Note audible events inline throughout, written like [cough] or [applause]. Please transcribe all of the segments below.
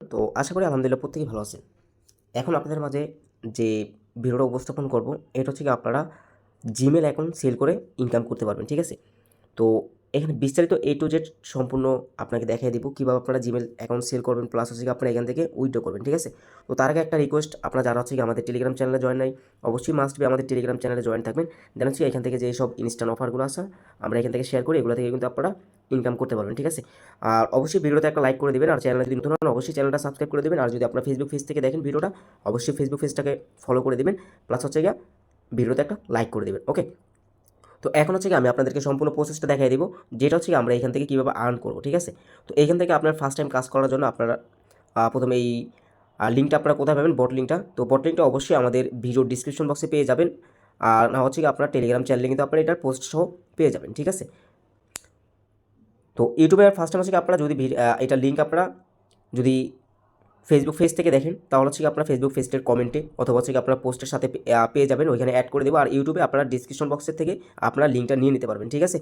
তো আশা করি আলহামদুলিল্লাহ প্রত্যেকেই ভালো আছেন। এখন আপনাদের মাঝে যে ভিডিওটা উপস্থাপন করব, এটা হচ্ছে কি আপনারা জিমেল অ্যাকাউন্ট সেল করে ইনকাম করতে পারবেন, ঠিক আছে? তো এখানে বিস্তারিত এ টু জেড সম্পূর্ণ আপনাকে দেখিয়ে দেবো। কীভাবে আপনারা জিমেল অ্যাকাউন্ট সেল করবেন প্লাস হচ্ছে আপনারা এখান থেকে উইথড্র করবেন, ঠিক আছে? তো তার আগে একটা রিকোয়েস্ট আপনারা যারা হচ্ছে আমাদের টেলিগ্রাম চ্যানেলে জয়েন নাই, অবশ্যই মাস্ট বি আমাদের টেলিগ্রাম চ্যানেলে জয়েন থাকবেন। দেন হচ্ছে এখান থেকে যে সব ইনস্ট্যান্ট অফারগুলো আছে, আমরা এখান থেকে শেয়ার করি, এগুলো থেকে কিন্তু আপনারা ইনকাম করতে পারবেন, ঠিক আছে? আর অবশ্যই ভিডিওতে একটা লাইক করে দেবেন, আর চ্যানেলে যদি নতুন হন, অবশ্যই চ্যানেলটা সাবস্ক্রাইব করে দেবেন, আর যদি আপনার ফেসবুক পেজ থেকে দেখেন ভিডিওটা, অবশ্যই ফেসবুক পেজটাকে ফলো করে দেবেন প্লাস হচ্ছে গিয়ে ভিডিওতে একটা লাইক করে দেবেন ওকে তো এখন হচ্ছে কি আমি আপনাদেরকে সম্পূর্ণ প্রসেসটা দেখাই দিব, যেটা হচ্ছে কি আমরা এখান থেকে কীভাবে আর্ন করব, ঠিক আছে? তো এখান থেকে আপনার ফার্স্ট টাইম কাজ করার জন্য আপনারা প্রথমে এই লিঙ্কটা আপনারা কোথায় পাবেন? বট লিঙ্কটা তো বট লিঙ্কটা অবশ্যই আমাদের ভিডিও ডিসক্রিপশন বক্সে পেয়ে যাবেন। আর না হচ্ছে কি আপনার টেলিগ্রাম চ্যানেলে কিন্তু আপনারা এটার পোস্ট সহ পেয়ে যাবেন, ঠিক আছে? তো ইউটিউবে ফার্স্ট টাইম হচ্ছে কি আপনারা যদি এটা লিঙ্ক আপনারা যদি ফেসবুক পেজ থেকে দেখেন, তাহলে হচ্ছে কি আপনার ফেসবুক পেজের কমেন্টে অথবা হচ্ছে কি আপনার পোস্টের সাথে পেয়ে যাবেন, ওইখানে অ্যাড করে দেবো। আর ইউটিউবে আপনার ডিসক্রিপশন বক্সের থেকে আপনার লিঙ্কটা নিয়ে নিতে পারবেন, ঠিক আছে?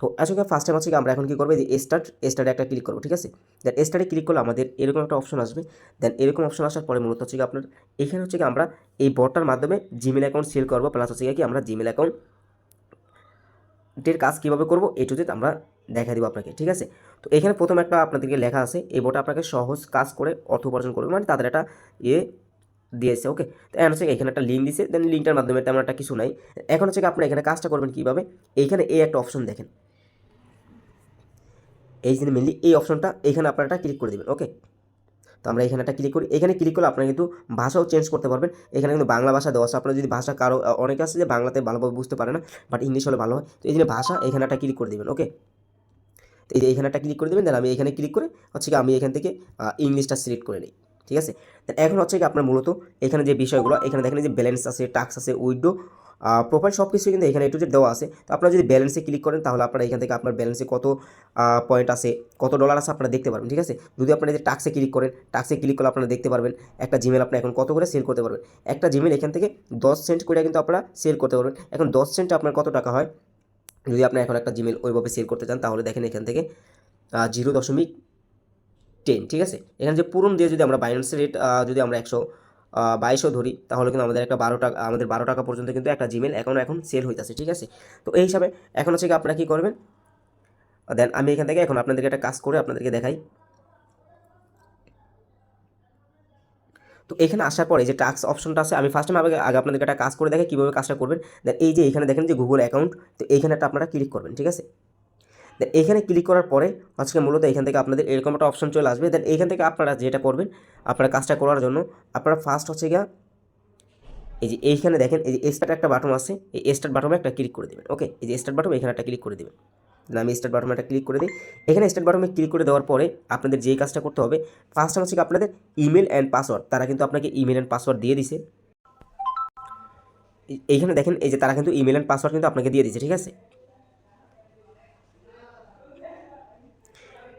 তো আসলে ফার্স্ট টাইম হচ্ছে কি আমরা এখন কী করব যে স্টার্ট স্টার্টে একটা ক্লিক করব, ঠিক আছে? দেন স্টার্টে ক্লিক করলে আমাদের এরকম একটা অপশন আসবে। দেন এরকম অপশন আসার পরে মূলত হচ্ছে কি আপনার, এখানে হচ্ছে কি আমরা এই বটটার মাধ্যমে জিমেল অ্যাকাউন্ট সেল করব প্লাস হচ্ছে কি আমরা জিমেল অ্যাকাউন্ট এর কাজ কীভাবে করব এ টু আমরা দেখা দিব আপনাকে, ঠিক আছে? তো এখানে প্রথম একটা আপনাদেরকে লেখা আছে, এই বোর্ডটা আপনাকে সহজ কাজ করে অর্থ উপার্জন করবে মানে তাদের একটা ইয়ে দিয়েছে, ওকে? তো এখন হচ্ছে এখানে একটা লিঙ্ক দিয়েছে দেন লিঙ্কটার মাধ্যমে তেমন একটা কিছু নাই। এখন হচ্ছে আপনি এখানে কাজটা করবেন কীভাবে? এইখানে এই একটা অপশন দেখেন। এই যে মেনলি এই অপশনটা এখানে আপনারা একটা ক্লিক করে দেবেন, ওকে? তো আমরা এখানে একটা ক্লিক করি, এখানে ক্লিক করলে আপনারা কিন্তু ভাষাও চেঞ্জ করতে পারবেন। এখানে কিন্তু বাংলা ভাষা দেওয়া আছে, আপনারা যদি ভাষা কারও অনেকে আছে যে বাংলাতে ভালোভাবে বুঝতে পারে না বাট ইংলিশ হলে ভালো হয়, তো এই জন্য ভাষা এখানে একটা ক্লিক করে দেবেন, ওকে? এই যে এখানে একটা ক্লিক করে দেবেন দেন আমি এখানে ক্লিক করে হচ্ছে কি আমি এখান থেকে ইংলিশটা সিলেক্ট করে নিই, ঠিক আছে? এখন হচ্ছে কি আপনার মূলত এখানে যে বিষয়গুলো, এখানে দেখেন যে ব্যালেন্স আছে টাক্স আছে উইডো প্রোফাইল সব কিছু কিন্তু এখানে একটু যে দেওয়া আছে। তো আপনারা যদি ব্যালেন্সে ক্লিক করেন, তাহলে আপনারা এখান থেকে আপনার ব্যালেন্সে কত পয়েন্ট আছে, কত ডলার আছে আপনারা দেখতে পারবেন, ঠিক আছে? যদি আপনারা যে টাক্সে ক্লিক করেন টাক্সে ক্লিক করলে আপনারা দেখতে পারবেন, একটা জিমেল আপনি এখন কত করে সেল করতে পারবেন? একটা জিমেল এখান থেকে দশ সেন্ট করে কিন্তু আপনারা সেল করতে পারবেন। এখন দশ সেন্টে আপনার কত টাকা হয়? যদি আপনি এখন একটা জিমেল ওইভাবে সেল করতে চান, তাহলে দেখেন এখান থেকে জিরো দশমিক টেন ঠিক আছে? এখানে যে পূরণ দিয়ে যদি আমরা বাইন্স রেট যদি আমরা একশো বাইশও ধরি, তাহলে কিন্তু আমাদের একটা বারো টাকা, আমাদের বারো টাকা পর্যন্ত কিন্তু একটা জিমেল অ্যাকাউন্ট এখন সেল হইতেছে, ঠিক আছে? তো এই হিসাবে এখন হচ্ছে কি আপনারা কী করবেন? দেন আমি এখান থেকে এখন আপনাদেরকে একটা কাজ করে আপনাদেরকে দেখাই। তো এখানে আসার পরে যে টাক্স অপশনটা আছে, আমি ফার্স্ট টাইম আগে আগে আপনাদেরকে একটা কাজ করে দেখে কীভাবে কাজটা করবেন। দেন এই যে এখানে দেখেন যে গুগল অ্যাকাউন্ট তো এইখানে একটা আপনারা ক্লিক করবেন, ঠিক আছে? দেন এখানে ক্লিক করার পরে আজকে মূলত এখান থেকে আপনাদের এরকম একটা অপশন চলে আসবে। দেন এখান থেকে আপনারা যেটা করবেন, আপনারা কাজটা করার জন্য আপনারা ফার্স্ট হচ্ছে গিয়া এই যে এইখানে দেখেন, এই যে স্টার্ট একটা বাটন আছে, এই স্টার্ট বাটনে একটা ক্লিক করে দেবেন ওকে এই যে স্টার্ট বাটন এখানে একটা ক্লিক করে দেবেন। দেন আমি স্টার্ট বাটনে একটা ক্লিক করে দিই। এখানে স্টার্ট বাটনে ক্লিক করে দেওয়ার পরে আপনাদের যেই কাজটা করতে হবে ফার্স্ট হচ্ছে আপনাদের ইমেল অ্যান্ড পাসওয়ার্ড তারা কিন্তু আপনাকে ইমেল অ্যান্ড পাসওয়ার্ড দিয়ে দিছে। এইখানে দেখেন, এই যে তারা কিন্তু ইমেল অ্যান্ড পাসওয়ার্ড কিন্তু আপনাকে দিয়ে দিচ্ছে ঠিক আছে?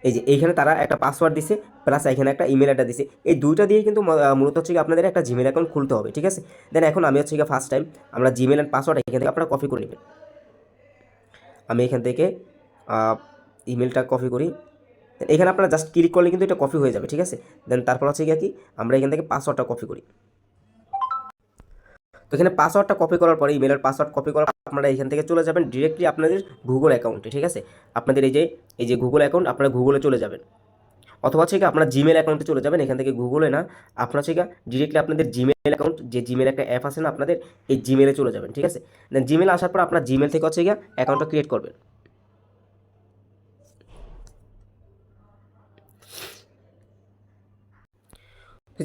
এই যে এইখানে তারা একটা পাসওয়ার্ড দিছে প্লাস এখানে একটা ইমেল অ্যাড্রেস দিছে। এই দুইটা দিয়ে কিন্তু মূলত হচ্ছে আপনাদের একটা জিমেল অ্যাকাউন্ট খুলতে হবে, ঠিক আছে? দেন এখন আমি হচ্ছে ফার্স্ট টাইম আমরা জিমেল অ্যান্ড পাসওয়ার্ড এখান থেকে আপনারা কপি করে নেবেন। আমি এখান থেকে ইমেলটা কপি করি। এখানে আপনারা জাস্ট ক্লিক করলে কিন্তু এটা কপি হয়ে যাবে, ঠিক আছে? দেন তারপর হচ্ছে গিয়ে কি? আমরা এখান থেকে পাসওয়ার্ডটা কপি করি। তো এখানে পাসওয়ার্ডটা কপি করার পরে ইমেলের পাসওয়ার্ড কপি করার পর আপনারা এখান থেকে চলে যাবেন ডিরেক্টলি আপনাদের গুগল অ্যাকাউন্টে ঠিক আছে? আপনাদের এই যে এই যে গুগল অ্যাকাউন্ট আপনারা গুগলে চলে যাবেন। অথবা হচ্ছে কি আপনার জিমেল অ্যাকাউন্টে চলে যাবেন, এখান থেকে গুগলে না, আপনার হচ্ছে ডিরেক্টলি আপনাদের জিমেল অ্যাকাউন্ট যে জিমেল একটা অ্যাপ আছে না আপনাদের, এই জিমেলে চলে যাবেন, ঠিক আছে? দেন জিমেল আসার পর আপনার জিমেল থেকে হচ্ছে গিয়ে অ্যাকাউন্টটা ক্রিয়েট করবেন।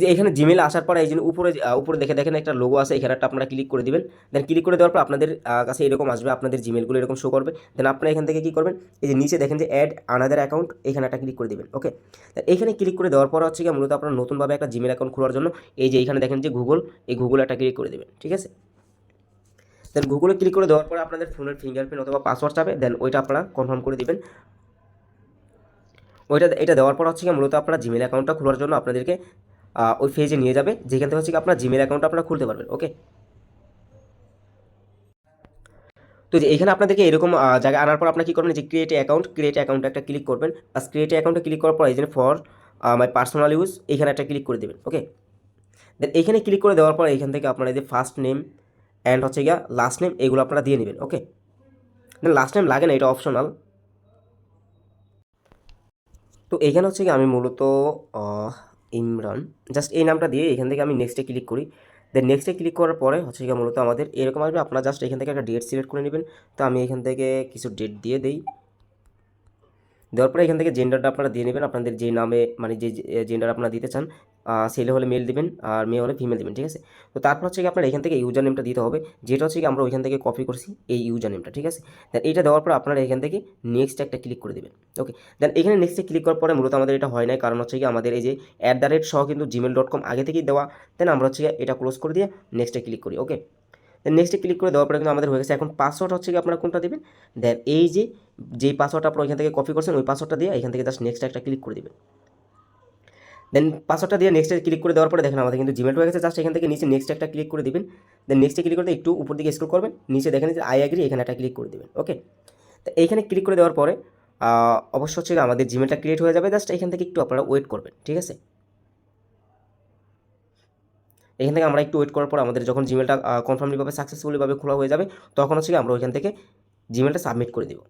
যে এখানে জিমেল আসার পরে এই যে উপরে উপরে দেখে দেখেন একটা লোগো আছে এখানে একটা আপনারা ক্লিক করে দিবেন। দেন ক্লিক করে দেওয়ার পর আপনাদের কাছে এরকম আসবে, আপনাদের জিমেলগুলো এরকম শো করবে। দেন আপনারা এখান থেকে কী করবেন? এই যে নিচে দেখেন যে অ্যাড আনাদার অ্যাকাউন্ট এখানে একটা ক্লিক করে দিবেন ওকে এখানে ক্লিক করে দেওয়ার পর হচ্ছে কি মূলত আপনারা নতুনভাবে একটা জিমেল অ্যাকাউন্ট খোলার জন্য এই যে এখানে দেখেন যে গুগল এই গুগল একটা ক্লিক করে দেবেন, ঠিক আছে? দেন গুগলে ক্লিক করে দেওয়ার পরে আপনাদের ফোনের ফিঙ্গারপ্রিন্ট অথবা পাসওয়ার্ড চাবে দেন ওইটা আপনারা কনফার্ম করে দেবেন। ওইটা, এটা দেওয়ার পর হচ্ছে কি মূলত আপনারা জিমেল অ্যাকাউন্টটা খোলার জন্য আপনাদেরকে ওই পেজে নিয়ে যাবে। যেখান থেকে হচ্ছে আপনার জিমেল অ্যাকাউন্ট আপনারা খুলতে পারবেন ওকে তো যে এখানে আপনাদেরকে এরকম জায়গায় আনার পর আপনার কী করবেন? যে ক্রিয়েট অ্যাকাউন্ট ক্রিয়েট অ্যাকাউন্টে একটা ক্লিক করবেন। প্লাস ক্রিয়েট অ্যাকাউন্টে ক্লিক করার পর যে ফর মাই পার্সোনাল ইউজ এখানে একটা ক্লিক করে দেবেন ওকে দেন এখানে ক্লিক করে দেওয়ার পর এখান থেকে আপনারা যে ফার্স্ট নেম অ্যান্ড হচ্ছে গিয়া লাস্ট নেম এগুলো আপনারা দিয়ে নেবেন ওকে দেন লাস্ট নেম লাগে না, এটা অপশনাল তো এখানে হচ্ছে কি আমি মূলত ইমরান। জাস্ট এই নামটা দিয়ে এখান থেকে আমি নেক্সটে ক্লিক করি। দেন নেক্সটে ক্লিক করার পরে হচ্ছে কি মূলত আমাদের এরকম আসবে। আপনারা জাস্ট এখান থেকে একটা ডেট সিলেক্ট করে নেবেন। তো আমি এখান থেকে কিছু ডেট দিয়ে দেই। দেওয়ার পরে এখান থেকে জেন্ডারটা আপনারা দিয়ে নেবেন। আপনাদের যে নামে মানে যে জেন্ডার আপনারা দিতে চান ছেলে হলে মেল দিবেন আর মেয়ে হলে ফিমেল দিবেন, ঠিক আছে? তো তারপর হচ্ছে কি আপনার এখান থেকে ইউজার নেমটা দিতে হবে, যেটা হচ্ছে কি আমরা ওইখান থেকে কপি করছি এই ইউজার নেমটা ঠিক আছে? দেন এটা দেওয়ার পর আপনারা এখান থেকে নেক্সট একটা ক্লিক করে দেবেন ওকে দেন এখানে নেক্সটে ক্লিক করার পরে মূলত আমাদের এটা হয় না কারণ হচ্ছে কি আমাদের এই যে অ্যাট দ্য রেট সহ কিন্তু জিমেল ডট কম আগে থেকেই দেওয়া দেন আমরা হচ্ছে এটা ক্লোজ করে দিয়ে নেক্সটে ক্লিক করি ওকে নেক্সটে ক্লিক করে দেওয়ার পরে কিন্তু আমাদের হয়ে গেছে। এখন পাসওয়ার্ড হচ্ছে কি আপনারা কোনটা দেবেন? দেন এই যে যেই পাসওয়ার্ডটা আপনারা এখান থেকে কপি করছেন, ওই পাসওয়ার্ডটা দিয়ে এখান থেকে জাস্ট নেক্সট একটা ক্লিক করে দেবেন। দেন পাসওয়ার্ডটা দিয়ে নেক্সটে ক্লিক করে দেওয়ার পরে দেখেন আমাদের কিন্তু জিমেল হয়ে গেছে। জাস্ট এখান থেকে নিচে নেক্সট একটা ক্লিক করে দিবেন। দেন নেক্সটে ক্লিক করতে একটু উপর দিকে স্ক্রল করবেন। নিচে দেখেন যে আই অ্যাগ্রি এখানে একটা ক্লিক করে দেবেন। ওকে তো এইখানে ক্লিক করে দেওয়ার পরে অবশ্য হচ্ছে আমাদের জিমেলটা ক্রিয়েট হয়ে যাবে। জাস্ট এখান থেকে একটু আপনারা ওয়েট করবেন। ঠিক আছে? এখান থেকে আমরা একটু ওয়েট করার পর আমাদের যখন জিমেলটা কনফার্মলিভাবে সাকসেসফুলিভাবে খোলা হয়ে যাবে, তখন হচ্ছে আমরা ওইখান থেকে জিমেলটা সাবমিট করে দেবো।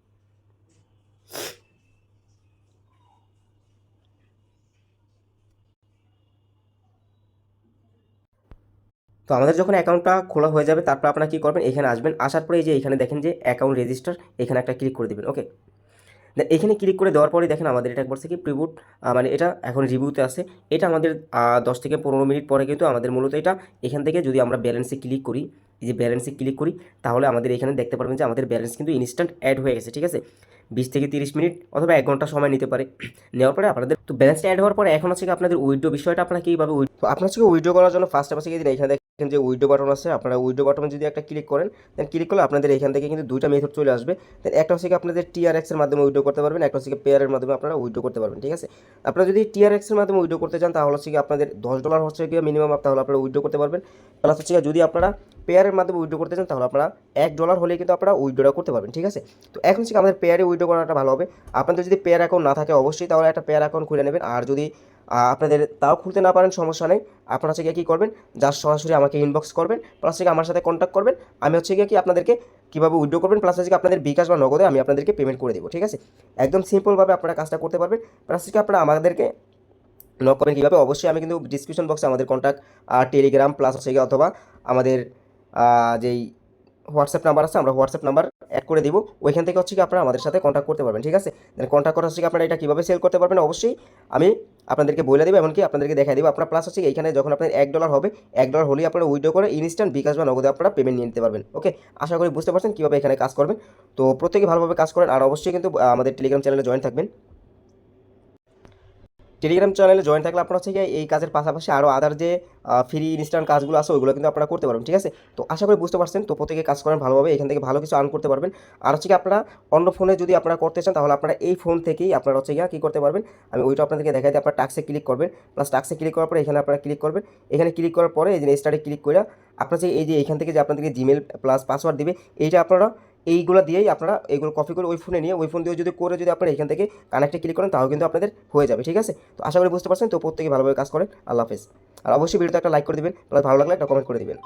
তো আমাদের যখন অ্যাকাউন্টটা খোলা হয়ে যাবে, তারপর আপনারা কী করবেন? এখানে আসবেন, আসার পরে এই যে এখানে দেখেন যে অ্যাকাউন্ট রেজিস্টার এখানে একটা ক্লিক করে দেবেন ওকে এখানে ক্লিক করে দেওয়ার পরে দেখেন আমাদের এটা একবার থেকে প্রিবুট মানে এটা এখন রিভিউতে আছে। এটা আমাদের দশ থেকে পনেরো মিনিট পরে কিন্তু আমাদের মূলত এটা এখান থেকে যদি আমরা ব্যালেন্সে ক্লিক করি, এই যে ব্যালেন্সে ক্লিক করি, তাহলে আমাদের এখানে দেখতে পারবেন যে আমাদের ব্যালেন্স কিন্তু ইনস্ট্যান্ট অ্যাড হয়ে গেছে, ঠিক আছে? বিশ থেকে তিরিশ মিনিট অথবা এক ঘণ্টা সময় নিতে পারে। [clears throat] নেওয়ার পরে আপনাদের তো ব্যালেন্সটা অ্যাড হওয়ার পরে এখন কি আপনাদের উইড্রো বিষয়টা আপনারা কীভাবে তো আপনার হচ্ছে উইড্রো করার জন্য ফার্স্ট গিয়ে দিন এখানে যে উইডো বাটন আছে, আপনারা উইডো বাটনে যদি একটা ক্লিক করেন দেন ক্লিক করলে আপনাদের এখান থেকে কিন্তু দুইটা মেথড চলে আসবে। দেন একটা হচ্ছে আপনাদের টিআরএক্স এর মাধ্যমে উইড্রো করতে পারবেন, একটা হচ্ছে পেয়ারের মাধ্যমে আপনারা উইড্রো করতে পারবেন, ঠিক আছে? আপনারা যদি টিআরএক্স এর মাধ্যমে উইড্রো করতে চান, তাহলে হচ্ছে আপনাদের দশ ডলার হচ্ছে কি মিনিমাম তাহলে আপনারা উইড্রো করতে পারবেন। প্লাস হচ্ছে যদি আপনারা পেয়ারের মাধ্যমে উইডো করতে চান, তাহলে আপনারা এক ডলার হলে কিন্তু আপনারা উইড্রোটা করতে পারবেন, ঠিক আছে? তো এখন হচ্ছে আমাদের পেয়ারে উইডো করাটা ভালো হবে। আপনাদের যদি পেয়ার অ্যাকাউন্ট না থাকে, অবশ্যই তাহলে একটা পেয়ার অ্যাকাউন্ট খুলে নেবেন। আর যদি আপনাদের তাও খুলতে না পারেন, সমস্যা নেই। আপনারা হচ্ছে গিয়ে কী করবেন জাস্ট সরাসরি আমাকে ইনবক্স করবেন প্লাস গিয়ে আমার সাথে কন্ট্যাক্ট করবেন। আমি হচ্ছে গিয়ে কি আপনাদেরকে কীভাবে উইড্রো করবেন প্লাস হচ্ছে আপনাদের বিকাশ বা নগদে আমি আপনাদেরকে পেমেন্ট করে দেবো, ঠিক আছে? একদম সিম্পলভাবে আপনারা কাজটা করতে পারবেন প্লাস হচ্ছে কি আপনারা আমাদেরকে নক করবেন কীভাবে? অবশ্যই আমি কিন্তু ডিসক্রিপশন বক্সে আমাদের কন্ট্যাক্ট টেলিগ্রাম প্লাস হচ্ছে গিয়ে অথবা আমাদের যেই হোয়াটসঅ্যাপ নাম্বার আছে, আমরা হোয়াটসঅ্যাপ নাম্বার অ্যাড করে দিব। ওইখান থেকে হচ্ছে কি আপনারা আমাদের সাথে কন্ট্যাক্ট করতে পারবেন, ঠিক আছে? দেন কন্ট্যাক্ট করা হচ্ছে কি আপনারা এটা কীভাবে সেল করতে পারবেন? অবশ্যই আমি আপনাদেরকে বলে দেবো, এমনকি আপনাদেরকে দেখাই দেবো। আপনার প্লাস হচ্ছে এইখানে যখন আপনার এক ডলার হবে, এক ডলার হলেই আপনারা উইড্রো করে ইনস্ট্যান্ট বিকাশ বা নগদে আপনারা পেমেন্ট নিয়ে নিতে পারবেন ওকে আশা করি বুঝতে পারছেন কীভাবে এখানে কাজ করবেন। তো প্রত্যেকে ভালোভাবে কাজ করেন, আর অবশ্যই কিন্তু আমাদের টেলিগ্রাম চ্যানেলে জয়েন থাকবেন। টেলিগ্রাম চ্যানেলে জয়েন থাকলে আপনারা হচ্ছে এই কাজের পাশাপাশি আরও আদার যে ফ্রি ইনস্ট্যান্ট কাজগুলো আছে, ওইগুলো কিন্তু আপনারা করতে পারবেন, ঠিক আছে? তো আশা করি বুঝতে পারছেন, তো প্রত্যেকে কাজ করেন ভালোভাবে, এখান থেকে ভালো কিছু আর্ন করতে পারবেন। আর হচ্ছে কি আপনারা অন্য ফোনে যদি আপনারা করতে চান, তাহলে আপনারা এই ফোন থেকেই আপনারা হচ্ছে গিয়ে কী করতে পারবেন? আমি ওইটা আপনাদেরকে দেখাই দিই, আপনারা টাক্সে ক্লিক করবেন। প্লাস টাক্সে ক্লিক করার পরে এখানে আপনারা ক্লিক করবেন। এখানে ক্লিক করার পরে এই যে স্টার্টে ক্লিক করে আপনার যে, এই যে এখান থেকে যে আপনাদেরকে জিমেল প্লাস পাসওয়ার্ড দিবে, এইটা আপনারা এইগুলো দিয়েই আপনারা এইগুলো কপি করে ওই ফোনে নিয়ে, ওই ফোন দিয়ে যদি করে যদি আপনারা এখান থেকে কানেক্টে ক্লিক করেন, তাও কিন্তু আপনাদের হয়ে যাবে, ঠিক আছে? তো আশা করি বুঝতে পারছেন, তো প্রত্যেকে ভালোভাবে কাজ করেন, আল্লাহ হাফেজ। আর অবশ্যই ভিডিওতে একটা লাইক করে দেবেন ভালো লাগলে একটা কমেন্ট করে দিবেন।